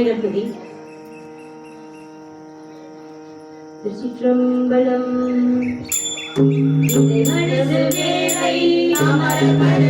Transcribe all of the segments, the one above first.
விநாயகர் துதி திருச்சிற்றம்பலம் அமர்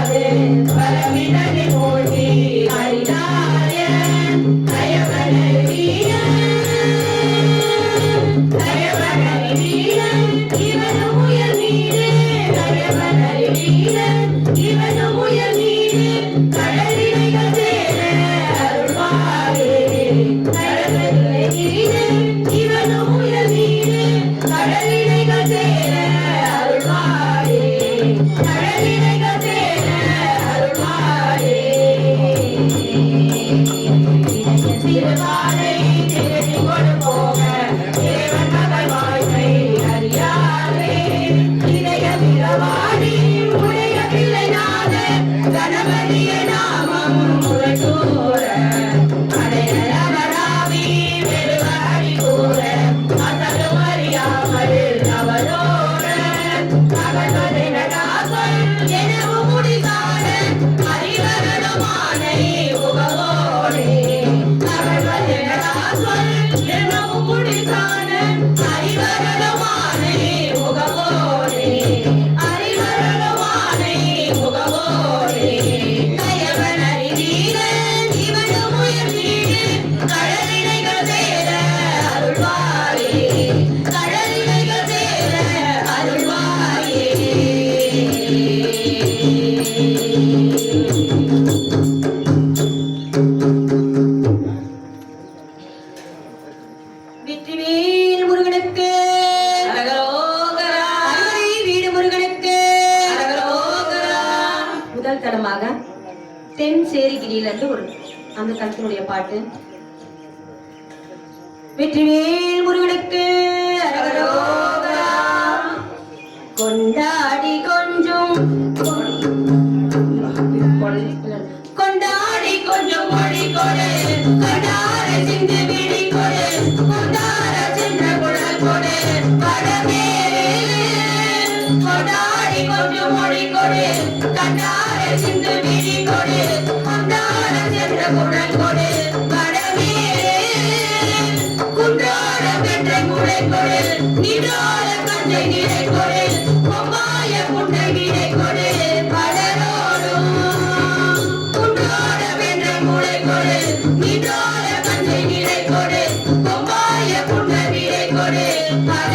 தென் சேரிகிரியிலிருந்து ஒரு அந்த கருத்தினுடைய பாட்டு. வெற்றிவே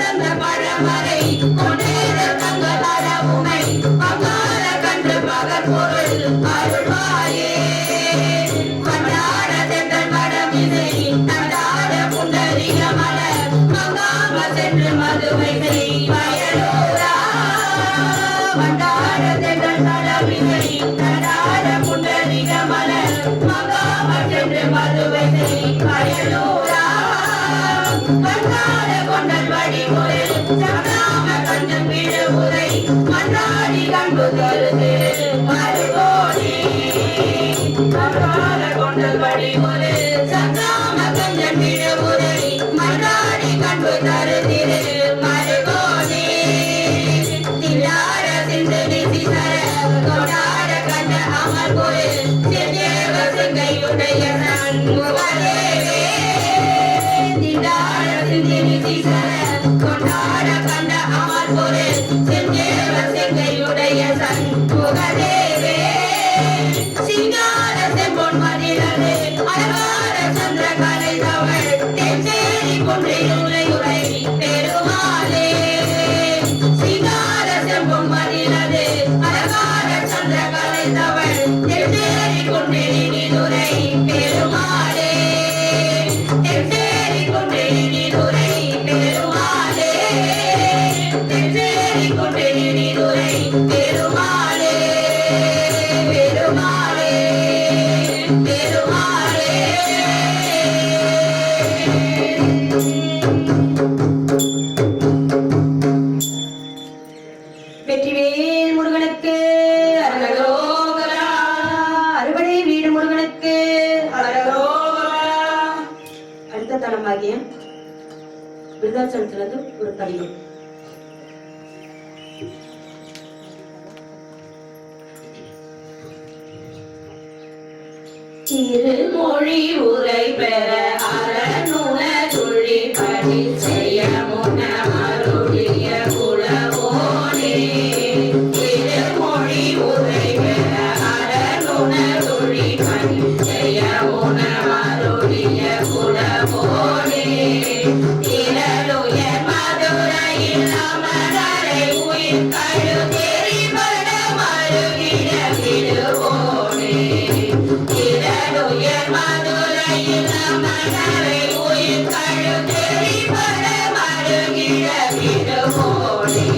தந்த பழமறை பரவுமை பங்க கண்ணாடி கண்டு தருது மறுபோதி கொண்டல் படி ஒரு திருமொழி உரை பெற அறநுணை மனவை உயிர் கழு தெரிவர மருகிழ விடுவோனே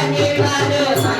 Bani Bani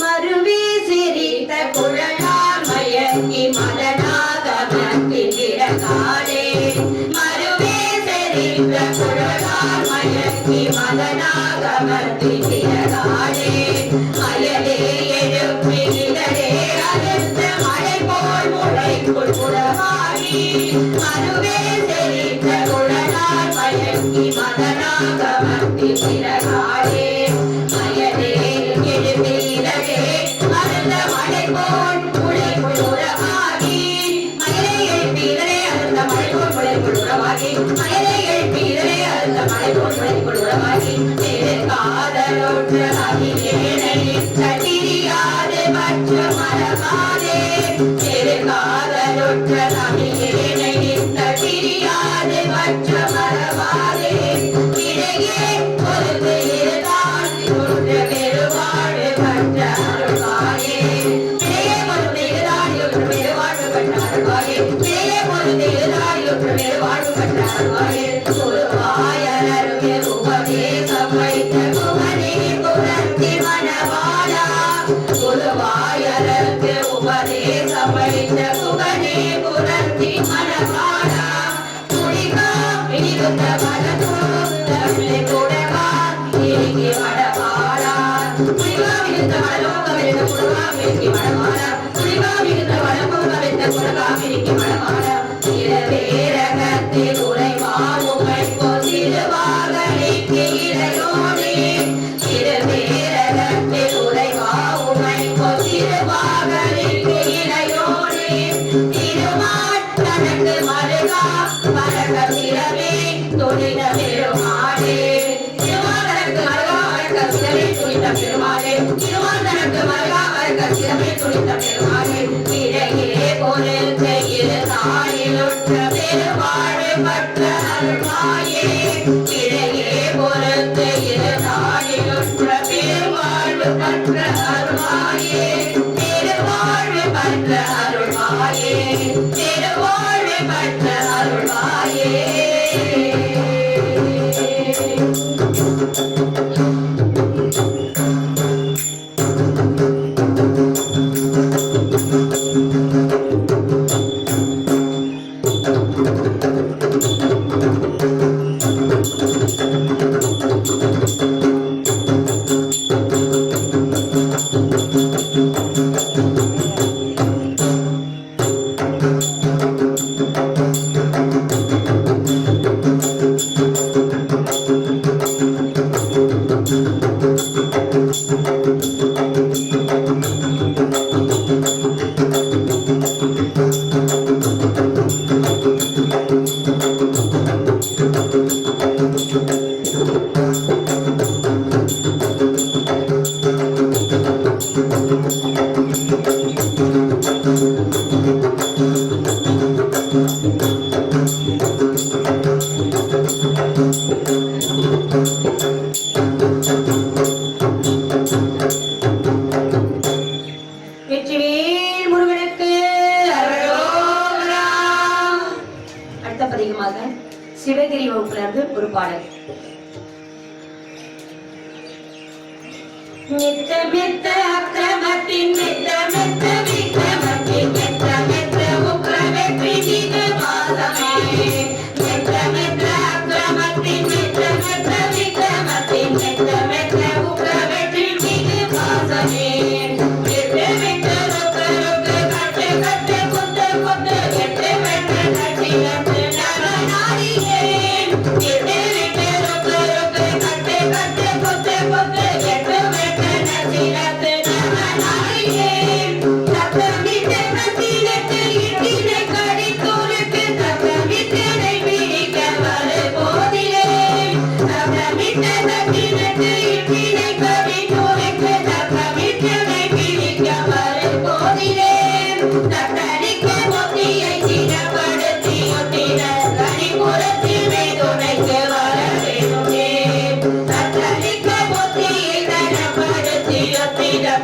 மருவி சிரித்த குழலார் மயங்கி மதனாக மத்திரகாடே மருவி சிரித்த குழலார் மயங்கி மதனாக மத்திரகாடே மயலே எழுப்பி இதழே அழுத்த மழை போல் முளைக்குள் புறமாகி. மருவே சிரித்த குழலார் மயங்கி காதலோற்று அகிலேனை தட்டிரியாது மற்ற மரபாதே திரு அகிலேனை தட்டிரியாது மற்ற மரபாதே இடையே பொறுத்து அருள்வாயே இடையே பொறுத்து பெருவாழ்வு அருள்வாயே இடையே பொறுத்து பெருவாழ்வு அருள்வாயே இனிகுந்த மனதோ தமிழை கூடவா இறுகி மடவாளா துணிகா இடையே பொருள் செய்கிற தாயிலுற்ற பெருவாழ்வு பற்ற அருள்வாயே இடையே பொருள் செய்கிற தாயிலுற்ற பெருவாழ்வு பற்ற அருள்வாயே திருவாழ்வு பற்ற அருள்வாயே திருவாழ்வு பற்ற அருள்வாயே வெற்றிவேல் மெத்த மெத்த அக்கிரமத்தின் மெத்த மெத்த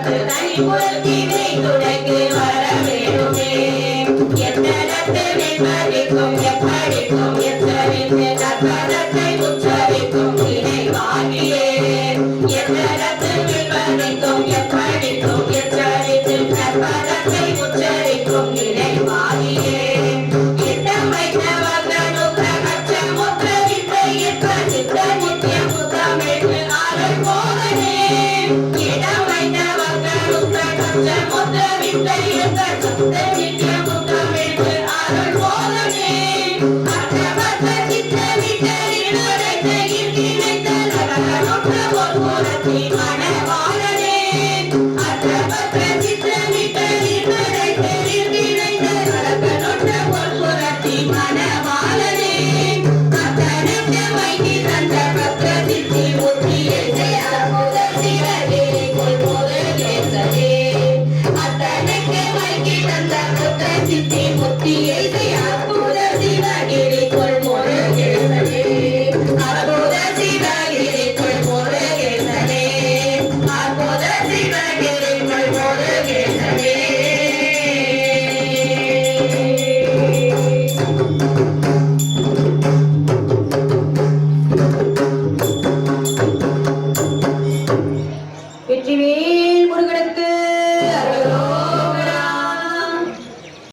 காத்து கனி பொருத்தி துடைக்கு வர வேணுமே எத்தனத்து நிம்மதிக்கும் எப்படிக்கும் எத்தனை தற்பதத்தை வந்தனுக்க கச்சமுத்த வித்தையிற்க சித்த ಮುತ್ತಿಗೆ ತಂದ ಮುತ್ತ ಮುತ್ತಿ ಎಲ್ದೆಯಾಕು